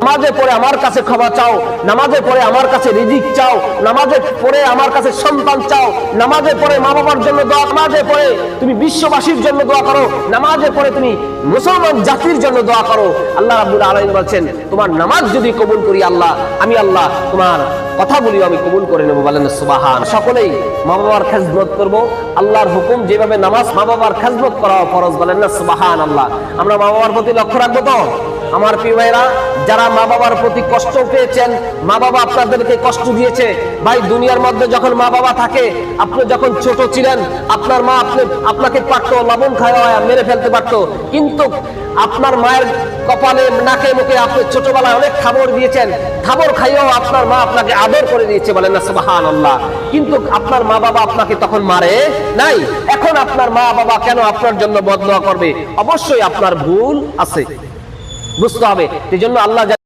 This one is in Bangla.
নামাজে পড়ে আমার কাছে ক্ষমা চাও, নামাজে পড়ে আমার কাছে রিজিক চাও, নামাজে পড়ে আমার কাছে সন্তান চাও, নামাজে পড়ে মা বাবার জন্য দোয়া, নামাজে পড়ে তুমি বিশ্ববাসীর জন্য দোয়া করো, নামাজে পড়ে তুমি মুসলমান জাতির জন্য দোয়া করো। আল্লাহ রাব্বুল আলামিন বলছেন, তোমার নামাজ যদি কবুল করি আল্লাহ, আমি আল্লাহ তোমার কথাগুলিও আমি কবুল করে নেব বলেন সুবাহান। সকলেই মা বাবার খেজমত করব, আল্লাহর হুকুম যেভাবে নামাজ মা বাবার খেজমত করা ফরজ বলেন না সুবাহান আল্লাহ আমরা মা বাবার প্রতি লক্ষ্য রাখব তো? আমার প্রিয় ভাইরা যারা মা বাবার প্রতি কষ্ট পেয়েছেন, মা বাবা আপনাদেরকে কষ্ট দিয়েছে। ভাই, দুনিয়ার মধ্যে যখন মা বাবা থাকে, আপনি যখন ছোট ছিলেন, আপনার মা আপনি, আপনাকে পারতো, লবণ খাওয়া, মেরে ফেলতে পারতো। কিন্তু আপনার মায়ের কপালে, নাকে, মুখে আপনি ছোটবেলায় অনেক খাবার দিয়েছেন। খাবার খাইয়েও আপনার মা আপনাকে আদর করে দিয়েছে বলেন না সুবাহান আল্লাহ কিন্তু আপনার মা বাবা আপনাকে তখন মারে নাই। এখন আপনার মা বাবা কেন আপনার জন্য বদলা করবে? অবশ্যই আপনার ভুল আছে। বুঝতে হবে। এই জন্য আল্লাহ